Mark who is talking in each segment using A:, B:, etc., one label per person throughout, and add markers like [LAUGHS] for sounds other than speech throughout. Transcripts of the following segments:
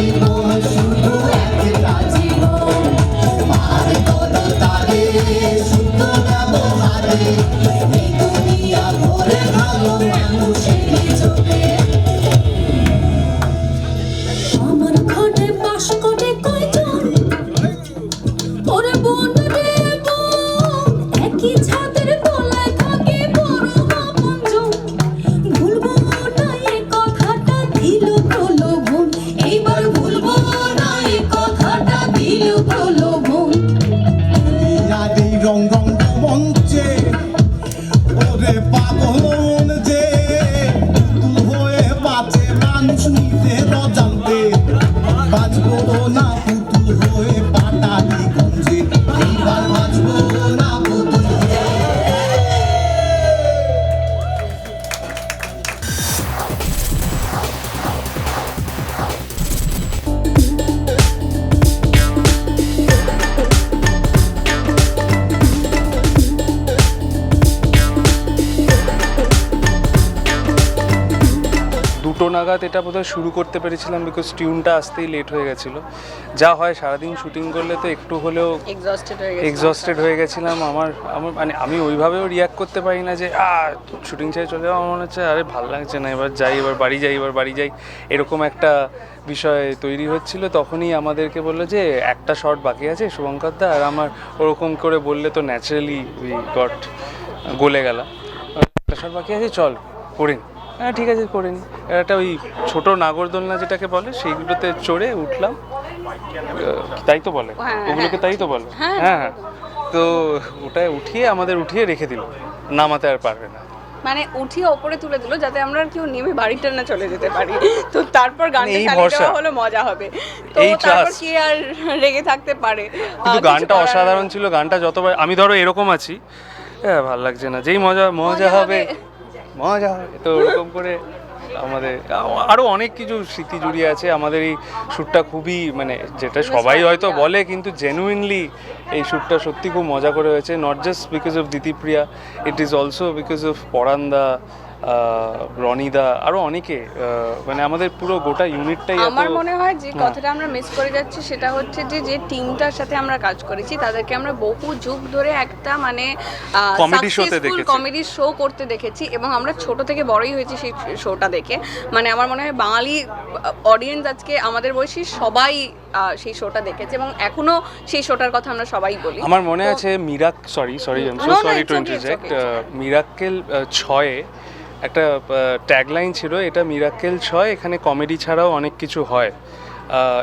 A: জীবন শুধু
B: নাগাদ এটা বোধহয় শুরু করতে পেরেছিলাম বিকজ টিউনটা আসতেই লেট হয়ে গেছিল। যা হয় সারাদিন শুটিং করলে তো একটু হলেও
C: এক্সস্টেড হয়ে
B: গেছিলাম। আমার আমার মানে আমি ওইভাবেও রিয়াক্ট করতে পারি না যে শুটিং ছেড়ে চলে যাওয়া মনে হচ্ছে। আরে ভালো লাগছে না এবার যাই এবার বাড়ি যাই এবার বাড়ি যাই। এরকম একটা বিষয় তৈরি হচ্ছিল। তখনই আমাদেরকে বলল যে একটা শট বাকি আছে শুভঙ্কর দা আর আমার ওরকম করে বললে তো ন্যাচারালি উই গট গলে গেলাম। একটা শট বাকি আছে চল করে হ্যাঁ ঠিক আছে করে নি। একটা ওই ছোট নাগরদোলনা যেটাকে বলে সেইগুলোতে চড়ে উঠলাম। তাই তো বলে?
C: হ্যাঁ,
B: ওগুলোকে
C: হ্যাঁ।
B: তাই তো বলে?
C: হ্যাঁ,
B: হ্যাঁ। হ্যাঁ তো ওটায় উঠিয়ে আমাদের উঠিয়ে রেখে দিল। নামাতে আর পারবে না।
C: মানে উঠিয়ে ওপরে তুলে দিল যাতে আমরা আর কেউ নেমে বাড়িটা না চলে যেতে পারি। তো তারপর গানটা
B: এই
C: চালিয়ে। দেওয়া হলো মজা হবে। তো
B: এই
C: তারপর। কি আর রেগে থাকতে পারে?
B: কিন্তু গানটা অসাধারণ ছিল গানটা যতবার আমি ধরো এরকম আছি। হ্যাঁ ভালো লাগছে না। যেই মজা মজা হবে। মজা তো ওরকম করে আমাদের আরও অনেক কিছু স্মৃতি জড়িয়ে আছে। আমাদের এই শ্যুটটা খুবই মানে যেটা সবাই হয়তো বলে কিন্তু জেনুইনলি এই শ্যুটটা সত্যি খুব মজা করে হয়েছে। Not just because of Ditipriya it is also because of পরান্দা রনিদা আরও অনেকে মানে আমাদের পুরো গোটা ইউনিটটাই
C: আমার মনে হয় যে
B: হ্যাঁ।
C: কথাটা আমরা মিস করে যাচ্ছি সেটা হচ্ছে যে যে টিমটার সাথে আমরা কাজ করেছি তাদেরকে আমরা বহু যুগ ধরে একটা মানে
B: কমেডি শোতে দেখেছি।
C: কমেডি শো করতে দেখেছি এবং আমরা ছোট থেকে বড়ই হয়েছি সেই শোটা দেখে মানে আমার মনে হয় বাঙালি অডিয়েন্স আজকে আমাদের বয়সী সবাই সেই শোটা দেখেছে এবং এখনও সেই শোটার কথা আমরা সবাই বলি
B: আমার মনে আছে মিরাক sorry sorry I am so sorry to interject Mirakkel ছয়ে একটা ট্যাগলাইন ছিল, এটা মিরাক্কেল ছয়, এখানে কমেডি ছাড়াও অনেক কিছু হয়।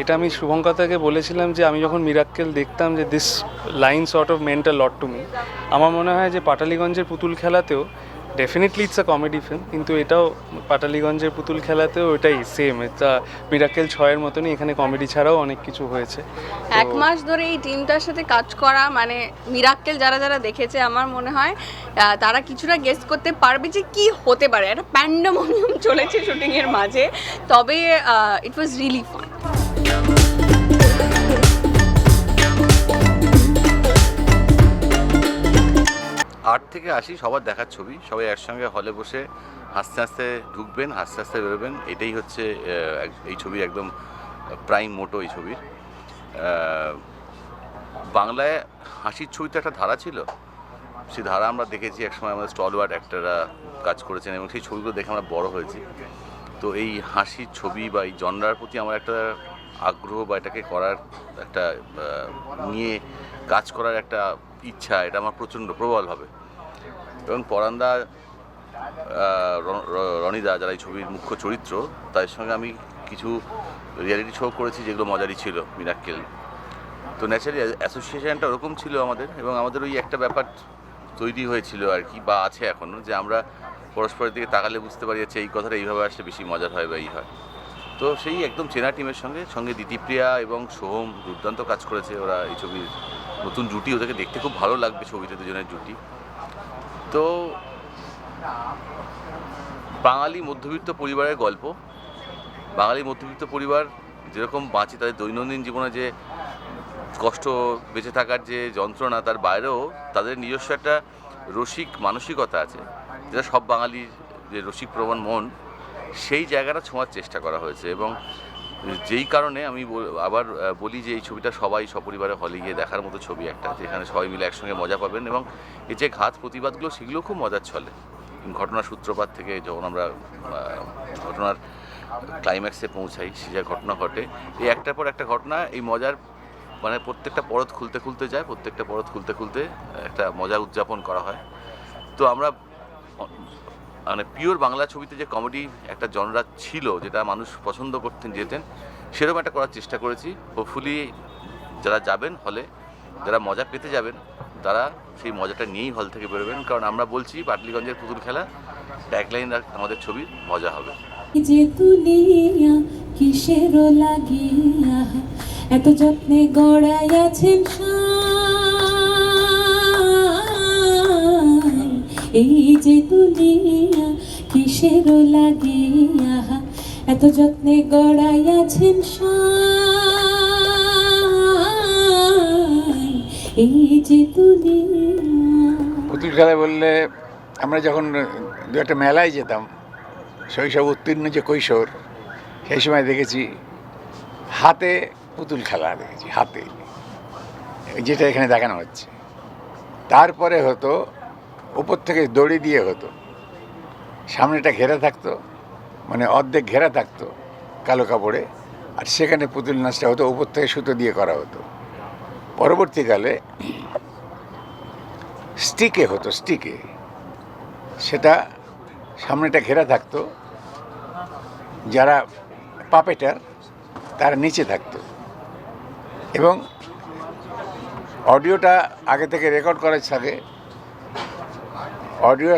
B: এটা আমি শুভঙ্কতাকে বলেছিলাম যে, আমি যখন মিরাক্কেল দেখতাম যে this line sort of meant a lot to me আমার মনে হয় যে, পাটালিগঞ্জের পুতুল খেলাতেও definitely it's a comedy film কিন্তু এটাও পাটালিগঞ্জের পুতুল খেলাতেও ওটাই সেম এটা মিরাক্কেল ছয়ের মতনই এখানে কমেডি ছাড়াও অনেক কিছু হয়েছে।
C: এক মাস ধরে এই টিমটার সাথে কাজ করা মানে মিরাক্কেল যারা যারা দেখেছে, আমার মনে হয় তারা কিছুটা গেস করতে পারবে যে কি হতে পারে। একটা প্যান্ডামোনিয়াম [LAUGHS] চলেছে শুটিংয়ের মাঝে। তবে ইট ওয়াজ রিয়েলি ফান
D: আট থেকে আসি সবার দেখার ছবি। সবাই একসঙ্গে হলে বসে হাসতে হাসতে ঢুকবেন, হাসতে হাসতে বেরোবেন। এটাই হচ্ছে এই ছবির একদম প্রাইম মোটো এই ছবির। বাংলায় হাসির ছবিতে একটা ধারা ছিল। সেই ধারা আমরা দেখেছি একসময় আমাদের স্টলওয়ার্ড অ্যাক্টররা কাজ করেছেন এবং সেই ছবিগুলো দেখে আমরা বড় হয়েছি। তো এই হাসির ছবি বা এই জনরার প্রতি আমার একটা আগ্রহ বা এটাকে করার একটা নিয়ে কাজ করার একটা ইচ্ছা, এটা আমার প্রচণ্ড প্রবলভাবে এবং পরান্দা রনিদা যারা এই ছবির মুখ্য চরিত্র তাদের সঙ্গে আমি কিছু রিয়ালিটি শো করেছি যেগুলো মজারই ছিল মিরাক্কেল তো ন্যাচারালি অ্যাসোসিয়েশনটা ওরকম ছিল আমাদের এবং আমাদের ওই একটা ব্যাপার তৈরি হয়েছিল আর কি, বা আছে এখনও যে আমরা পরস্পরের দিকে তাকালে বুঝতে পারি যে এই কথাটা এইভাবে আসলে বেশি মজার হয় বা এই হয়। তো সেই একদম চেনা টিমের সঙ্গে সঙ্গে দিতিপ্রিয়া এবং সোহম দুর্দান্ত কাজ করেছে ওরা এই ছবির নতুন জুটি, ওদেরকে দেখতে খুব ভালো লাগবে ছবিতে দুজনের জুটি। তো বাঙালি মধ্যবিত্ত পরিবারের গল্প। বাঙালি মধ্যবিত্ত পরিবার যেরকম বাঁচে তাদের দৈনন্দিন জীবনে যে কষ্ট বেঁচে থাকার যে যন্ত্রণা তার বাইরেও তাদের নিজস্ব একটা রসিক মানসিকতা আছে। যেটা সব বাঙালির যে রসিক প্রবণ মন, সেই জায়গাটা ছোঁয়ার চেষ্টা করা হয়েছে এবং যেই কারণে আমি আবার বলি যে এই ছবিটা সবাই সপরিবারে হলে গিয়ে দেখার মতো ছবি একটা, যেখানে সবাই মিলে একসঙ্গে মজা পাবেন এবং এই যে ঘাত প্রতিবাদগুলো, সেগুলো খুব মজার চলে। ঘটনার সূত্রপাত থেকে যখন আমরা ঘটনার ক্লাইম্যাক্সে পৌঁছাই, সে যা ঘটনা ঘটে, এই একটার পর একটা ঘটনা, এই মজার মানে প্রত্যেকটা পরত খুলতে খুলতে যায়, প্রত্যেকটা পরত খুলতে খুলতে একটা মজা উদযাপন করা হয়। তো আমরা মানে পিওর বাংলা ছবিতে যে কমেডি একটা জনরা ছিল, যেটা মানুষ পছন্দ করতেন, যেতেন, সেরকম একটা করার চেষ্টা করেছি হোপফুলি যারা যাবেন হলে যারা মজা পেতে যাবেন, তারা সেই মজাটা নিয়েই হল থেকে বেরোবেন কারণ আমরা বলছি, পাটলিগঞ্জের পুতুল খেলা ট্যাগলাইন আমাদের ছবির মজা হবে
A: যে তুলিয়া কিসের লাগিয়া, এত যত্নে গড়াইয়াছেন সাই। এই যে তুলিয়া কিসের লাগিয়া? এত যত্নে গড়াইয়াছেন সাই। এই যে তুলিয়া
E: পুতুল খেলা বললে, আমরা যখন দু একটা মেলায় যেতাম, শৈশব উত্তীর্ণ যে কৈশোর, সেই সময় দেখেছি, হাতে পুতুল খেলা দেখেছি, হাতে। যেটা এখানে দেখানো হচ্ছে। তারপরে হতো উপর থেকে দড়ি দিয়ে হতো। সামনেটা ঘেরা থাকতো মানে অর্ধেক ঘেরা থাকতো কালো কাপড়ে, আর সেখানে পুতুল নাচটা হতো, উপর থেকে সুতো দিয়ে করা হতো। পরবর্তীকালে স্টিকে হতো, স্টিকে। সেটা সামনেটা ঘেরা থাকতো, যারা পাপেটার, তারা নিচে থাকতো। এবং অডিওটা আগে থেকে রেকর্ড করার থাকে অডিও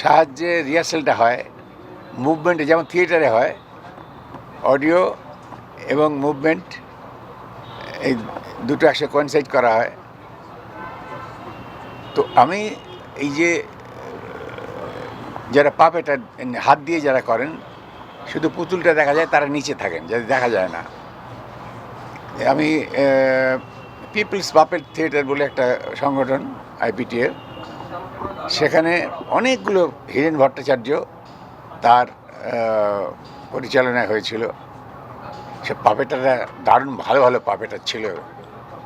E: সাহায্যে রিহার্সেলটা হয় মুভমেন্টে যেমন থিয়েটারে হয় অডিও এবং মুভমেন্ট এই দুটো একসাথে কোয়েনসাইড করা হয়। তো আমি এই যে, যারা পাপেটা হাত দিয়ে যারা করেন, শুধু পুতুলটা দেখা যায়, তারা নিচে থাকেন যাদের দেখা যায় না। আমি পিপলস পাপেট থিয়েটার বলে একটা সংগঠন আইপিটিএর সেখানে অনেকগুলো হিরেন ভট্টাচার্য তার পরিচালনায় হয়েছিল। সে পাপেটাররা দারুণ ভালো ভালো পাপেটার ছিল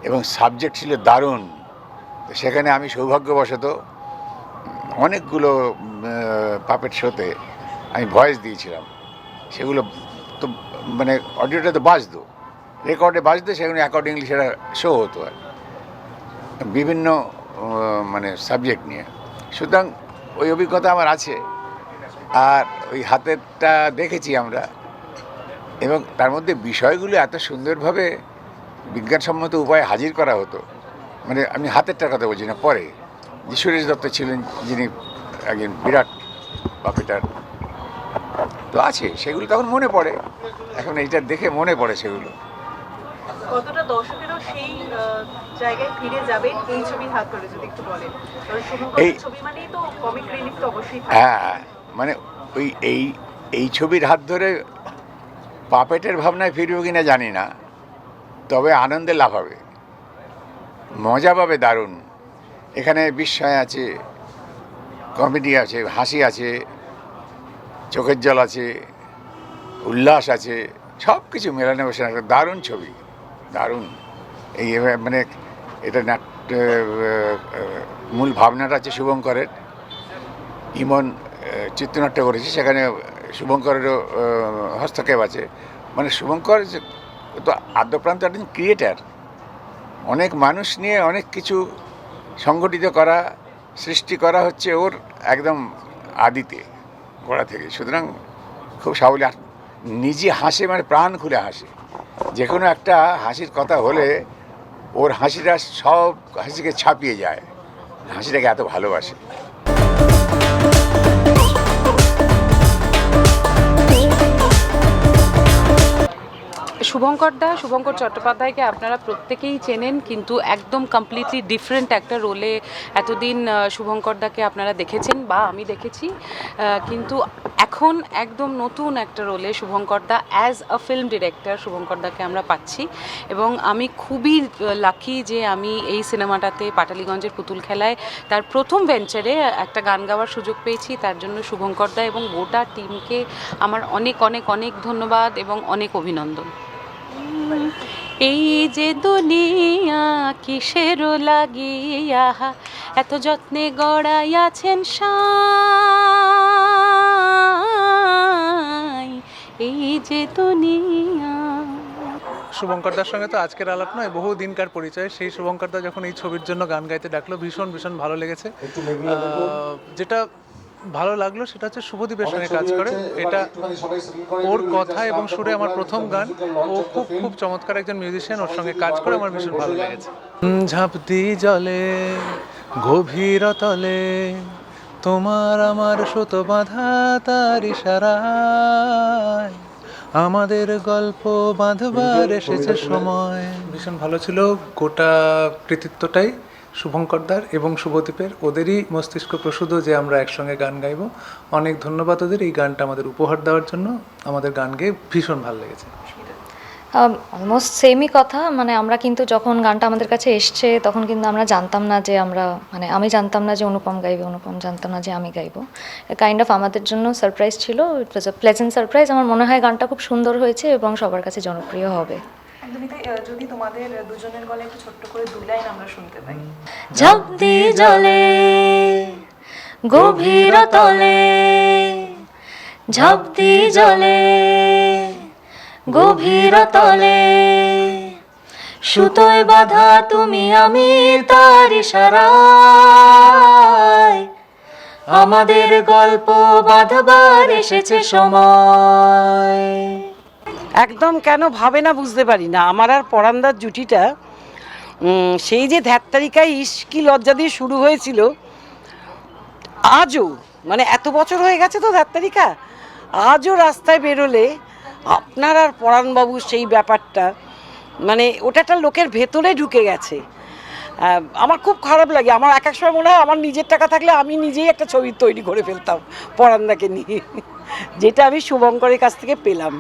E: এবং সাবজেক্ট ছিল দারুণ। সেখানে আমি সৌভাগ্যবশত অনেকগুলো পাপেট শোতে আমি ভয়েস দিয়েছিলাম। সেগুলো তো মানে অডিওটা তো বাজতো। রেকর্ডে বাজতো সেগুলো অ্যাকর্ডিংলি সেটা শো হতো আর বিভিন্ন মানে সাবজেক্ট নিয়ে। সুতরাং ওই অভিজ্ঞতা আমার আছে। আর ওই হাতেরটা দেখেছি আমরা। এবং তার মধ্যে বিষয়গুলো এত সুন্দরভাবে বিজ্ঞানসম্মত উপায়ে হাজির করা হতো। মানে আমি হাতেরটার কথা বলছি না, পরে। যে সুরেশ দত্ত ছিলেন, যিনি একজন বিরাট পাপিটার তো আছে, সেগুলো তখন মনে পড়ে। এখন এইটা দেখে মনে পড়ে সেগুলো।
F: জায়গায় ফিরে যাবেন এই ছবির হাত ধরে যদি একটু বলেন।
E: এই-
F: ছবি মানেই তো কমিক রিলিফ তো অবশ্যই
E: হ্যাঁ মানে ওই এই এই ছবির হাত ধরে পাপেটের ভাবনায় ফিরবে কিনা জানি না তবে আনন্দে লাভ হবে। মজা পাবে দারুণ। এখানে বিস্ময় আছে কমেডি আছে হাসি আছে চোখের জল আছে উল্লাস আছে সব কিছু মেলানো বসে একটা দারুণ ছবি দারুণ। এই মানে এটা নাট্য মূল ভাবনাটা আছে শুভঙ্করের। ইমন চিত্রনাট্য করেছে, সেখানে শুভঙ্করেরও হস্তক্ষেপ আছে। মানে শুভঙ্কর তো আদ্যপ্রান্ত একজন ক্রিয়েটার অনেক মানুষ নিয়ে অনেক কিছু সংগঠিত করা, সৃষ্টি করা হচ্ছে ওর একদম আদিতে, গোড়া থেকে। সুতরাং খুব সাবলী নিজে হাসে মানে প্রাণ খুলে হাসে। যে কোনো একটা হাসির কথা হলে ওর হাসিটা সব হাসিকে ছাপিয়ে যায়। হাসিটাকে এত ভালোবাসে।
G: শুভঙ্কর দা, শুভঙ্কর চট্টোপাধ্যায়কে আপনারা প্রত্যেকেই চেনেন, কিন্তু একদম কমপ্লিটলি ডিফারেন্ট একটা রোলে এতদিন শুভঙ্কর দাকে আপনারা দেখেছেন বা আমি দেখেছি। কিন্তু এখন একদম নতুন একটা রোলে শুভঙ্কর দা as a film director Shubhankar দাকে আমরা পাচ্ছি। এবং আমি খুবই লাকি যে আমি এই সিনেমাটাতে পাটালিগঞ্জের পুতুল খেলায় তার প্রথম ভেঞ্চারে একটা গান গাওয়ার সুযোগ পেয়েছি। তার জন্য শুভঙ্কর দা এবং গোটা টিমকে আমার অনেক অনেক অনেক ধন্যবাদ এবং অনেক অভিনন্দন। এই যে দুনিয়া কিসের লাগিয়া এত যত্নে গড়াইয়াছেন সাই। এই যে দুনিয়া।
H: শুভঙ্করদার সঙ্গে তো আজকের আলাপ নয় বহু দিনকার পরিচয়। সেই শুভঙ্করদা যখন এই ছবির জন্য গান গাইতে ডাকলো ভীষণ ভীষণ ভালো লেগেছে। যেটা ভালো লাগল সেটা হচ্ছে শুভদীপের সঙ্গে কাজ করে। এটা ওর কথা এবং সুরে আমার প্রথম গান। ও খুব খুব চমৎকার একজন মিউজিশিয়ান ওর সঙ্গে কাজ করে আমার ভীষণ ভালো লেগেছে। উম, ঝাঁপ দি জলে গভীর তলে তোমার আমার সুত বাঁধা তার ইশারায় আমাদের গল্প বাঁধবার এসেছে সময়। ভীষণ ভালো ছিল গোটা কৃতিত্বটাই। শুভঙ্করদার এবং শুভদীপের ওদেরই মস্তিষ্ক প্রসূত যে আমরা একসঙ্গে গান গাইবো। অনেক ধন্যবাদ ওদের এই গানটা আমাদের উপহার দেওয়ার জন্য। আমাদের গান গেয়ে ভীষণ ভালো লেগেছে।
I: অলমোস্ট সেমই কথা মানে আমরা কিন্তু যখন গানটা আমাদের কাছে এসছে, তখন কিন্তু আমরা জানতাম না যে আমরা মানে আমি জানতাম না যে অনুপম গাইবে, অনুপম জানতাম না যে আমি গাইব। কাইন্ড অফ আমাদের জন্য সারপ্রাইজ ছিল। ইট ওয়াজ আ প্লেজেন্ট সারপ্রাইজ আমার মনে হয় গানটা খুব সুন্দর হয়েছে এবং সবার কাছে জনপ্রিয় হবে।
F: একদমই তাই, যদি তোমাদের দুজনের গলায় একটু ছোট্ট করে দু লাইন আমরা শুনতে পাই।
I: জলে গভীর তলে জলে গভীর তলে সুতোয় বাধা তুমি আমি তার আমাদের গল্প বাঁধবার এসেছে সময়।
J: একদম কেন ভাবে না বুঝতে পারি না। আমার আর পরান্দার জুটিটা সেই যে ধ্যাত তালিকায় ইস্কি লজ্জা দিয়ে শুরু হয়েছিল, আজও মানে এত বছর হয়ে গেছে তো ধ্যাত তালিকা, আজও রাস্তায় বেরোলে আপনার আর পরাণবাবুর সেই ব্যাপারটা মানে ওটা একটা লোকের ভেতরে ঢুকে গেছে। আমার খুব খারাপ লাগে। আমার এক এক সময় মনে হয় আমার নিজের টাকা থাকলে আমি নিজেই একটা ছবি তৈরি করে ফেলতাম পরান্দাকে নিয়ে, যেটা আমি শুভঙ্করের কাছ থেকে পেলাম।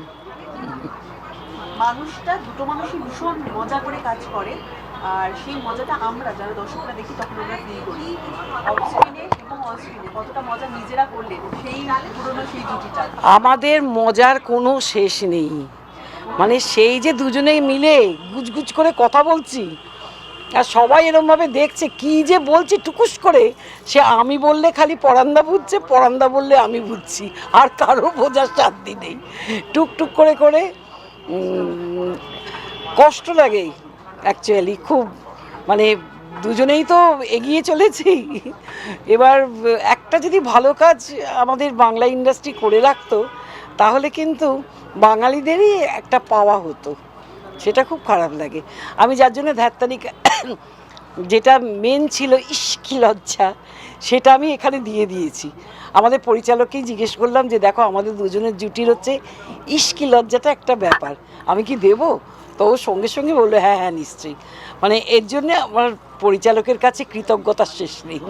F: মানুষটা, দুটো মানুষই ভীষণ মজা করে কাজ করে। আর সেই মজাটা আমরা, যারা দর্শকরা দেখি, তখন আমরা ফিল করি। অফ স্ক্রিনে এবং অন স্ক্রিনে কতটা মজা নিজেরা করলেন, সেই পুরনো সেই জুটিটা।
J: আমাদের মজার কোনো শেষ নেই। মানে সেই যে দুজনেই মিলে গুজগুজ করে কথা বলছি, আর সবাই এরমভাবে দেখছে, কি যে বলছি, টুকুস করে, সে আমি বললে খালি পরান্দা বুঝছে, পরান্দা বললে আমি বুঝছি, আর কারও বোঝার শান্তি নেই। টুকটুক করে করে কষ্ট লাগে অ্যাকচুয়ালি খুব মানে দুজনেই তো এগিয়ে চলেছি। এবার, একটা যদি ভালো কাজ আমাদের বাংলা ইন্ডাস্ট্রি করে রাখতো, তাহলে কিন্তু বাঙালিদেরই একটা পাওয়া হতো। সেটা খুব খারাপ লাগে। আমি যার জন্য ধ্যাত্তানিকা যেটা মেন ছিল ইস্কি লজ্জা। সেটা আমি এখানে দিয়ে দিয়েছি। আমাদের পরিচালককেই জিজ্ঞেস করলাম যে, দেখো, আমাদের দুজনের জুটির হচ্ছে ইস্কি লজ্জাটা একটা ব্যাপার। আমি কি দেব? তো ও সঙ্গে সঙ্গে বলল হ্যাঁ হ্যাঁ নিশ্চয়ই। মানে এর জন্য আমার পরিচালকের কাছে কৃতজ্ঞতার শেষ নেই।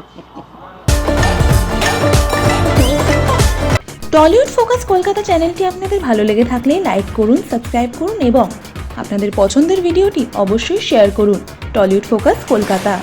K: টলিউড ফোকাস কলকাতা চ্যানেলটি আপনাদের ভালো লেগে থাকলে লাইক করুন, সাবস্ক্রাইব করুন এবং আপনাদের পছন্দের ভিডিওটি অবশ্যই শেয়ার করুন। টলিউড ফোকাস কলকাতা।